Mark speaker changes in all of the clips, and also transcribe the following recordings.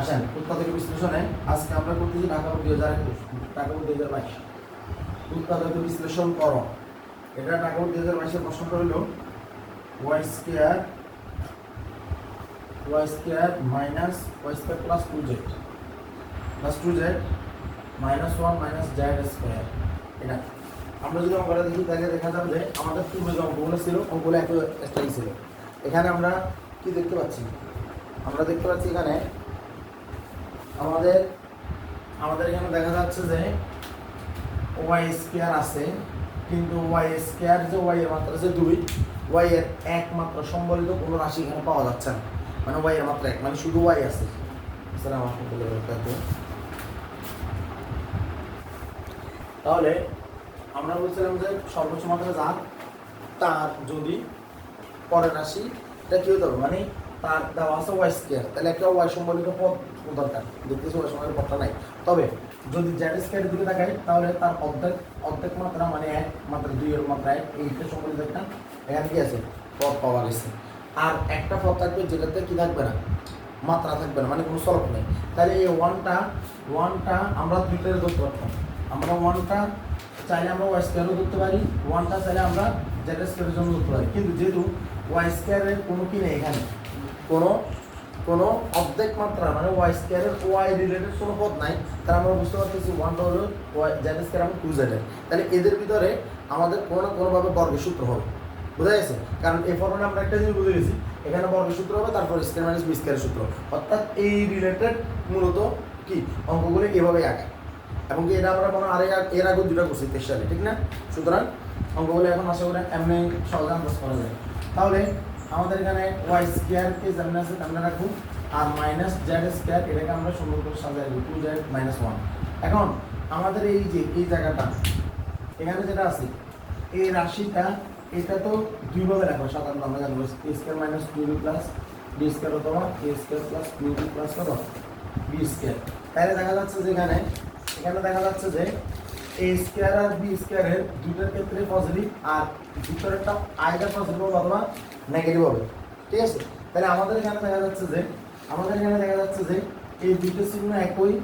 Speaker 1: আসেন, উৎপাদক বিশ্লেষণে আজকে আমরা করতেছি ঢাকা দুই হাজার একুশ, ঢাকা দুই হাজার বাইশ। উৎপাদক বিশ্লেষণ করো। এটা ঢাকা দুই হাজার বাইশের প্রশ্নটা হলো Y square Y square minus Y square plus two Z. Plus two Z, minus one, minus Z square. এটা আমরা যদি অঙ্কটা দেখি, তাহলে দেখা যাবে যে আমাদের পূর্বে যে অঙ্কগুলো ছিল, অঙ্কগুলো একটু ছিল। এখানে আমরা কি দেখতে পাচ্ছি? আমরা দেখতে পাচ্ছি এখানে আমাদের আমাদের এখানে দেখা যাচ্ছে যে ওয়াই স্কোয়ার আছে, কিন্তু ওয়াই স্কোয়ার যে ওয়াই এর মাত্রা আছে দুই ওয়াই এর একমাত্র সম্বলিত কোনো রাশি এখানে পাওয়া যাচ্ছে না। মানে ওয়াই এর মাত্রা এক মানে শুধু ওয়াই আছে। আলাইকুম ওয়া তাহলে আমরা বলছিলাম যে সর্বোচ্চ মাত্রা যা তার যদি পরের রাশি, এটা কি হতে হবে মানে তার দেওয়া আছে ওয়াই স্কোয়ার তাহলে একটা ওয়াই সম্বলিত পদ দরকার দেখতেছি ওয়াই সম্বলিত পদটা নাই। তবে যদি জেড স্কোয়ারের দিকে তাকাই, তাহলে তার অর্ধেক অর্ধেক মাত্রা মানে এক, মাত্রা দুইয়ের মাত্রা এক এইটা সম্বলিত একটা এখানে কি আছে? পদ পাওয়া গেছে। আর একটা পদ থাকবে যেটাতে কি থাকবে না? মাত্রা থাকবে না মানে কোনো সলভ নেই। তাহলে এই ওয়ানটা ওয়ানটা আমরা দুইটারে ধরতে পারতাম। আমরা ওয়ানটা চাইলে আমরা ওয়াই স্কোয়ারও ধরতে পারি ওয়ানটা চাইলে আমরা জেড স্কোয়ারের জন্য ধরতে পারি। কিন্তু যেহেতু ওয়াই স্কোয়ারের কোনো কি নেই এখানে কোনো কোনো অর্ধেক মাত্রা মানে ওয়াই স্কোয়ারের ওয়াই রিলেটেড কোনো পদ নাই। তাহলে আমরা বুঝতে পারতেছি ওয়ানটা হলো ওয়াই জেড স্কোয়ার এবং টু জেডের তাহলে এদের ভিতরে আমাদের কোনো না কোনোভাবে বর্গের সূত্র হবে। বোঝা গেছে? কারণ এই ফর্মে আমরা একটা জিনিস বুঝে গেছি। এখানে বর্গের সূত্র হবে, তারপর স্কোয়ার মাইনাস বি স্কোয়ারের সূত্র। অর্থাৎ এই রিলেটেড মূলত কি? অঙ্কগুলো এভাবেই আগায় এবং কি এটা আমরা কোনো আরে এর আগে দুটো করছি, তেইশ ঠিক না? সুতরাং অঙ্কগুলো এখন আশা করি এমনি সহজে আন্দাজ করা যায়। তাহলে আমাদের এখানে ওয়াই স্কোয়ারকে যেমন আছে তেমন রাখুন আর মাইনাস জেড স্কোয়ার এটাকে আমরা সুন্দর করে সাজাই টু জেড মাইনাস ওয়ান এখন আমাদের এই যে, এই জায়গাটা, এখানে যেটা আছে, এই রাশিটা, এটা তো দুইভাবে রাখব। সাধারণত আমরা জানব A square minus two B plus B square অথবা A square plus two B plus কত বি স্কোয়ার তাহলে দেখা যাচ্ছে যে এখানে এখানে দেখা যাচ্ছে যে এ স্কোয়ার আর বি স্কোয়ারের দুটোর ক্ষেত্রে পজিটিভ আর ভিতরেরটা আয়টা পজিটিভ হবে অথবা নেগেটিভ হবে। ঠিক আছে? তাহলে আমাদের এখানে দেখা যাচ্ছে যে, আমাদের এখানে দেখা যাচ্ছে যে এই দুটো চিহ্ন একই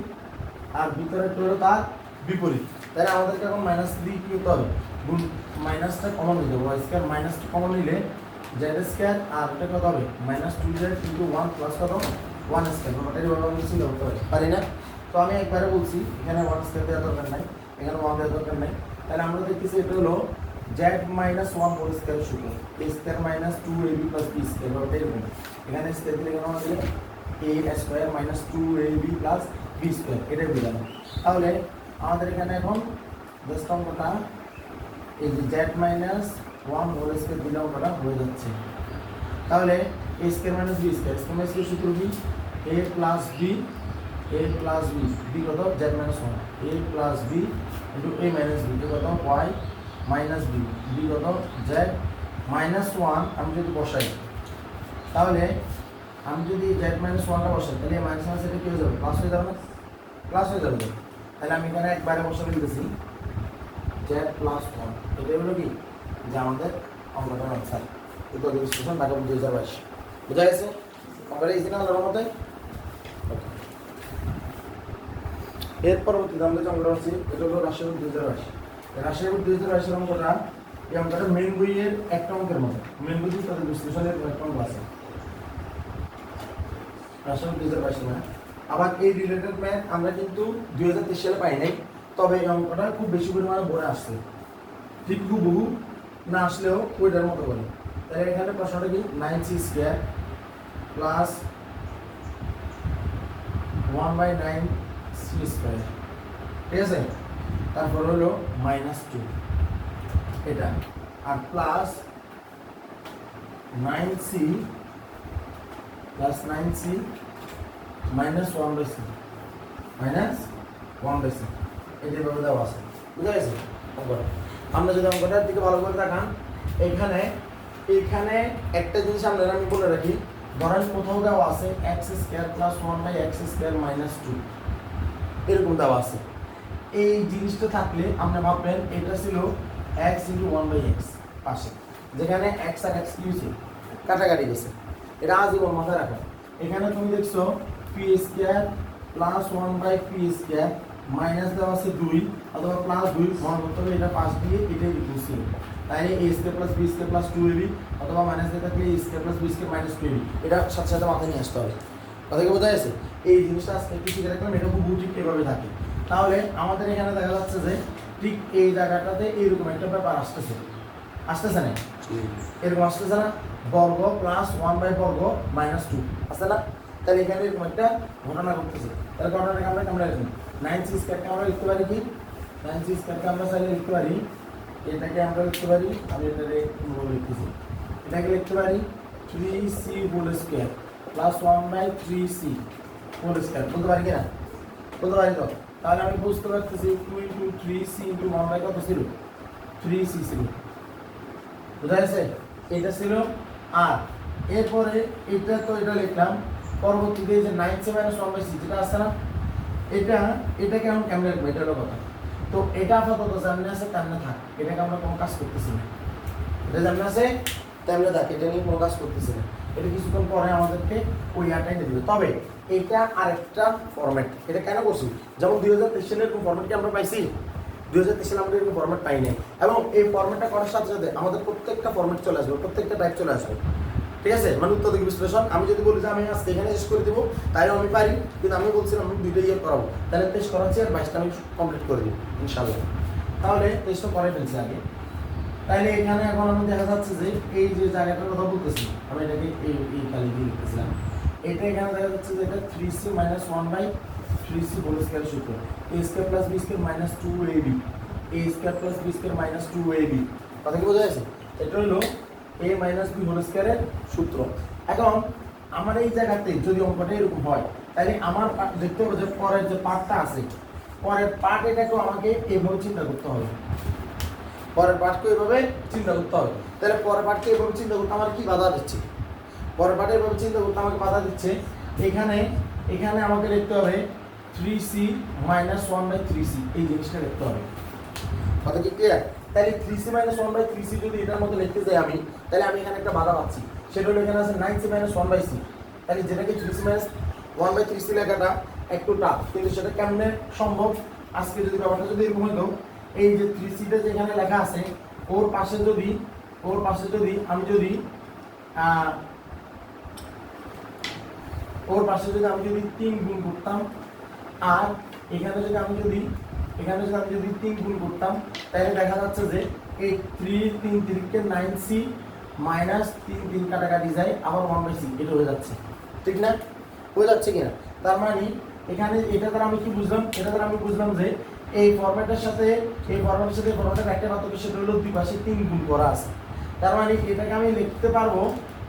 Speaker 1: আর ভিতরের হলো তার বিপরীত। তাহলে আমাদেরকে এখন মাইনাস থ্রি কি করতে হবে? গুণ মাইনাসটা কমন নিতে হবে স্কোয়ার মাইনাসটা কমন নিলে জেড স্কোয়ার আর ওটা কত হবে? Minus two Z into one plus কত? ওয়ান স্কোয়ার ব্যাপারটা এভাবে আমি পারি না? তো আমি একবারে বলছি, এখানে ওয়ান স্কোয়ার দেওয়ার দরকার নাই। এখানে ওয়ান দেওয়ার দরকার নাই। তাহলে আমরা দেখতেছি এটা হলো Z minus one whole square সূত্র A square minus two A B plus B square ব্যাপারটা এরকম এখানে স্কোয়ার দিলে কেন আমাদের A square minus two A B plus B square এটাই বোঝানো তাহলে আমাদের এখানে এখন দশ অঙ্কটা এই যে Z minus one whole square দিলে অঙ্কটা হয়ে যাচ্ছে। তাহলে A square minus B square square minus সূত্র কি? A plus B A plus B B কত? Z minus one A plus B into A minus B কত? ওয়াই মাইনাস বি বি কত? জেড মাইনাস ওয়ান আমি যদি বসাই, তাহলে আমি যদি জেড মাইনাস ওয়ানটা বসাই, তাহলে মাইনাস মাইনাস এটা কি হয়ে যাবে? প্লাস হয়ে যাবে প্লাস হয়ে যাবে। তাহলে আমি এখানে একবারে বসাতে দিতেছি জেড প্লাস ওয়ান এটা হলো কি? যে আমাদের অঙ্কটার আনসার উত্তর বিশ্লেষণ ঢাকা দুই হাজার বাইশ বোঝা গেছে? ইজি না? আল্লাহর মতে এর পরবর্তীতে আমাদের যে অঙ্কটা হচ্ছে এটা হলো রাজশাহী দুই হাজার বাইশ রাজশাহী দুই হাজার বাইশের অঙ্কটা এই অঙ্কটা মেন বইয়ের একটা অঙ্কের মতো। মেন বই তাদের বিশ্লেষণের একটা অঙ্ক আছে। রাজশাহী দুই হাজার বাইশের আবার এই রিলেটেড ম্যাথ আমরা কিন্তু দুই হাজার তেইশ সালে পাই নাই, তবে এই অঙ্কটা খুব বেশি পরিমাণে বড় আসছে ঠিক বহু না আসলেও ওইটার মতো করে তাহলে এখানে প্রশ্নটা কি? Nine C square plus one by nine square ঠিক আছে? তারপর হলো মাইনাস টু এটা। আর plus nine C plus nine C minus one by C minus one by C এটা এভাবে দেওয়া আছে। বুঝা গেছে? অঙ্কটা আমরা যদি অঙ্কটার দিকে ভালো করে তাকান, এখানে এখানে একটা জিনিস আমরা আমি বলে রাখি, ধরেন কোথাও দেওয়া আছে X square plus one by X square minus two এরকম দেওয়া আছে। এই জিনিসটা থাকলে আমরা ভাববেন এটা ছিল X into one by X পাশে, যেখানে এক্স আর এক্স কি হয়েছে? কাটাকাটি গেছে এটা আজীবন মাথায় রাখা। এখানে তুমি দেখছ P square plus one by P square minus দেওয়া আছে দুই, অথবা প্লাস দুই মনে করতে হবে এটা পাঁচ দিয়ে এটাই ইকুয়াল ছিল তাহলে A square plus B square plus two A B অথবা মাইনাস দিয়ে থাকলে A square plus B square minus two A B এটা সাথে সাথে মাথায় নিয়ে আসতে হবে। কথা কি বোঝা গেছে এই জিনিসটা আজকে একটু শিখে রাখলাম এটা খুব ঠিক এভাবে থাকে। তাহলে আমাদের এখানে দেখা যাচ্ছে যে ঠিক এই জায়গাটাতে এইরকম একটা ব্যাপার আসতেছে। আসতেছে না? এরকম আসতেছে না? বর্গ প্লাস ওয়ান বাই বর্গ মাইনাস টু আসছে না? তাহলে এখানে এরকম একটা ঘটনা ঘটতেছে। তাহলে ঘটনাটাকে আমরা কেমন লিখব নাইন সি স্কোয়ারকে আমরা লিখতে পারি কি? নাইন সি স্কোয়ারকে আমরা চাইলে লিখতে পারি এটাকে আমরা লিখতে পারি আমি এটাকে লিখতেছি। এটাকে লিখতে পারি three C whole square plus one by three C whole square বলতে পারি কিনা? বলতে পারি তো? তাহলে আমি বুঝতে পারতেছি two into three C into one by কত ছিল থ্রি সি ছিল বুঝা গেছে? এটা ছিল আর এরপরে এটা তো এটা লিখলাম, পরবর্তীতে যে nine seven one by six যেটা আছে না, এটা এটাকে এখন কেমনে লিখব? এটা হলো কথা। তো এটা আপাতত জানলে আছে তেমনে থাক। এটাকে আমরা কোনো কাজ করতেছি না। এটা জানলে আছে, তেমনে থাক। এটা নিয়ে কোনো কাজ করতেছি না। এটা কিছুক্ষণ পরে আমাদেরকে ওই আটাই দিয়ে দিবে। তবে এটা আরেকটা ফরম্যাট এটা কেন করছি? যেমন দুই হাজার তেইশ সালের এরকম আমরা পাইছি? দুই হাজার তেইশ সালে আমরা এরকম ফরম্যাট পাই নাই। এবং এই ফরম্যাটটা করার সাথে সাথে আমাদের প্রত্যেকটা ফরম্যাট চলে আসবে, প্রত্যেকটা টাইপ চলে আসবে। ঠিক আছে? মানে উত্তর বিশ্লেষণ। আমি যদি বলি যে আমি আজকে এখানে শেষ করে দেবো তাহলে আমি পারি, কিন্তু আমি বলছিলাম আমি দুইটা ইয়ে করাবো। তাহলে তেইশ করাচ্ছি আর বাইশটা আমি কমপ্লিট করে দিই ইনশাল্লাহ তাহলে তেইশটা করে ফেলছি আগে। তাহলে এখানে এখন আমি দেখা যাচ্ছে যে এই যে জায়গাটার কথা বলতেছি, আমি এটাকে এই এই কালি দিয়ে লিখতেছিলাম। এটা এখানে দেখা যাচ্ছে যে এটা three C minus one by three C whole square সূত্র। A square plus B square minus two A B A square plus B square minus two A B কথা কি বোঝা যাচ্ছে এটা হলো এ মাইনাস বি হোল স্কোয়ারের সূত্র। এখন আমার এই জায়গাতে যদি অঙ্কটা এরকম হয় তাহলে আমার দেখতে হবে যে পরের যে পার্টটা আছে, পরের পার্ট এটাকেও আমাকে এভাবে চিন্তা করতে হবে। পরের পাঠকে এভাবে? চিন্তা করতে হবে। তাহলে পরের পাঠকে এভাবে চিন্তা করতে আমার কি বাধা দিচ্ছে? পরের পাঠে এভাবে চিন্তা করতে আমাকে বাধা দিচ্ছে। এখানে এখানে আমাকে লিখতে হবে three C minus one by three C এই জিনিসটা লিখতে হবে। কথা কি ক্লিয়ার তাহলে three C minus one by three C যদি এটার মতো লিখতে যাই আমি তাহলে আমি এখানে একটা বাধা পাচ্ছি। সেটা হলো এখানে আছে nine C minus one by C তাহলে যেটাকে three C minus one by three C লেখাটা একটু টাফ কিন্তু সেটা কেমনে সম্ভব? আজকে যদি ব্যাপারটা যদি এরকম হইতো এই যে থ্রি সিটা যেখানে লেখা আছে, ওর পাশে যদি, ওর পাশে যদি, আমি যদি ওর পাশে যদি আমি যদি তিন গুণ করতাম, আর এখানে যদি আমি যদি, এখানে যদি আমি যদি তিন গুণ করতাম, তাহলে দেখা যাচ্ছে যে এই থ্রি তিন তিনকে নাইন সি মাইনাস তিন তিন কাটাকাটি যায়, আবার ওয়ান বাই সি এটা হয়ে যাচ্ছে। ঠিক না? হয়ে যাচ্ছে কিনা? তার মানে এখানে এটা দ্বারা আমি কি বুঝলাম? এটা দ্বারা আমি বুঝলাম যে এই ফরম্যাটের সাথে, এই ফরম্যাটের সাথে ফরম্যাটের একটা মাত্র সেটা হলো দুই তিন গুণ করা আছে। তার মানে এটাকে আমি লিখতে পারব,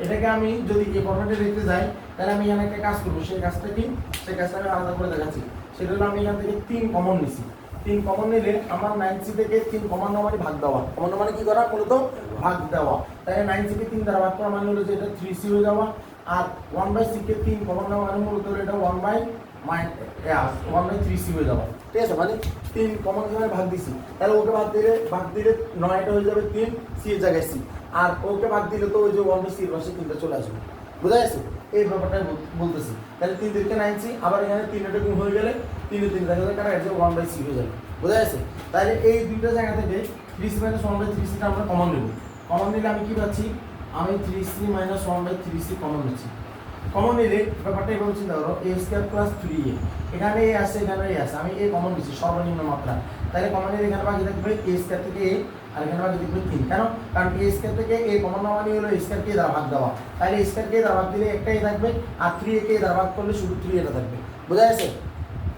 Speaker 1: এটাকে আমি যদি এই ফরম্যাটে লিখতে যাই, তাহলে আমি এখানে একটা কাজ করব, সেই কাজটা কি? সেই কাজটা আমি আলাদা করে দেখাচ্ছি। সেটা হলো আমি এখান থেকে তিন কমন নিছি। তিন কমন নিলে আমার নাইন সি থেকে তিন কমন মানে ভাগ দেওয়া। কমন মানে কি করা? মূলত ভাগ দেওয়া। তাই নাইন সিকে তিন দ্বারা ভাগ করা মানে হলো যে এটা থ্রি সি হয়ে যাওয়া, আর ওয়ান বাই সিকে তিন কমন নেওয়া মানে মূলত এটা one by minus one by three C হয়ে যাওয়া। ঠিক আছে মানে তিন কমন সময় ভাগ দিছি। তাহলে ওকে ভাগ দিলে ভাগ দিলে নয়টা হয়ে যাবে তিন, সি এর জায়গায় সি। আর ওকে ভাগ দিলে তো ওই যে ওয়ান সির পাশে তিনটা চলে আসবে। বুঝা গেছে? এই ব্যাপারটাই বল- বলতেছি। তাহলে তিন দিকে নাইন আবার এখানে তিন এটা গুণ হয়ে গেলে তিনে তিন দেখা যায় কাটা গেছে ওয়ান বাই সি হয়ে যাবে। বুঝা গেছে? তাহলে এই দুইটা জায়গা থেকে three C minus one by three সিটা আমরা কমন নেব। কমন নিলে আমি কি পাচ্ছি? আমি three C minus one by three C common নিচ্ছি। কমন নিলে ব্যাপারটা এভাবে চিন্তা করো A square plus three A এখানে এ আছে এখানে এ আছে। আমি এ কমন নিচ্ছি, সর্বনিম্ন মাত্রা। তাহলে কমন নিলে এখানে বাকি থাকবে এ স্কোয়ার থেকে এ আর এখানে বাকি থাকবে তিন কেন? কারণ এ স্কোয়ার থেকে এ কমন নেওয়া মানে হলো স্কোয়ার কে দ্বারা ভাগ দেওয়া। তাহলে স্কোয়ার কে দ্বারা ভাগ দিলে একটাই থাকবে, আর থ্রি এ কে দ্বারা ভাগ করলে শুধু থ্রি এটা থাকবে। বোঝা গেছে?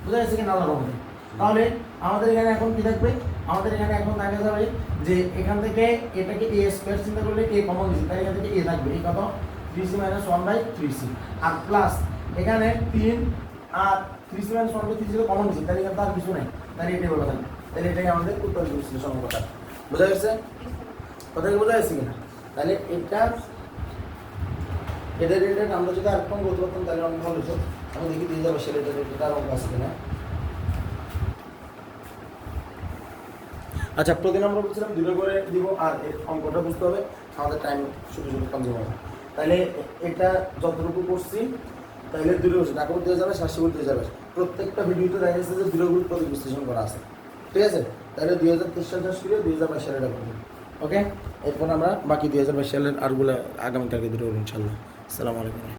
Speaker 1: বোঝা গেছে কি না হবে তাহলে আমাদের এখানে এখন কি থাকবে? আমাদের এখানে এখন দেখা যাবে যে এখান থেকে এটাকে এ স্কোয়ার চিন্তা করলে এ কমন দিচ্ছি তাহলে এখান থেকে এ থাকবে। এই কত? Three C minus one by three C R plus এখানে তিন আর three C minus one by three common দিচ্ছি তাহলে এখানে তো আর কিছু নাই। তাহলে এটাই বলা থাকবে। তাহলে এটাই আমাদের উত্তর বিশ্লেষণ কথা বোঝা গেছে? কথা বোঝা গেছে কিনা? তাহলে এটা এটা রিলেটেড আমরা যদি আরেকরকম বলতে পারতাম তাহলে অনেক ভালো হতো। আমি দেখি দিয়ে যাব সেটা রিলেটেড আর অঙ্ক আছে কিনা। আচ্ছা প্রতি নম্বর বলছিলাম দুটো করে দিব, আর অঙ্কটা বুঝতে হবে। আমাদের টাইম শুধু শুধু কনজিউম হবে। তাহলে এটা যতটুকু করছি তাহলে দূরে বসে, ঢাকা দিয়ে যাবে সাতশো কোটি দিয়ে যাবে। প্রত্যেকটা ভিডিওতে দেখা যাচ্ছে যে দূরে গ্রুপ প্রতি বিশ্লেষণ করা আছে। ঠিক আছে? তাহলে দুই হাজার তেইশ সাল শুরু দুই হাজার বাইশ সালে এটা ওকে এরপর আমরা বাকি দুই হাজার বাইশ সালের আরগুলো আগামীকালকে দূরে ইনশাল্লাহ আসসালামু আলাইকুম।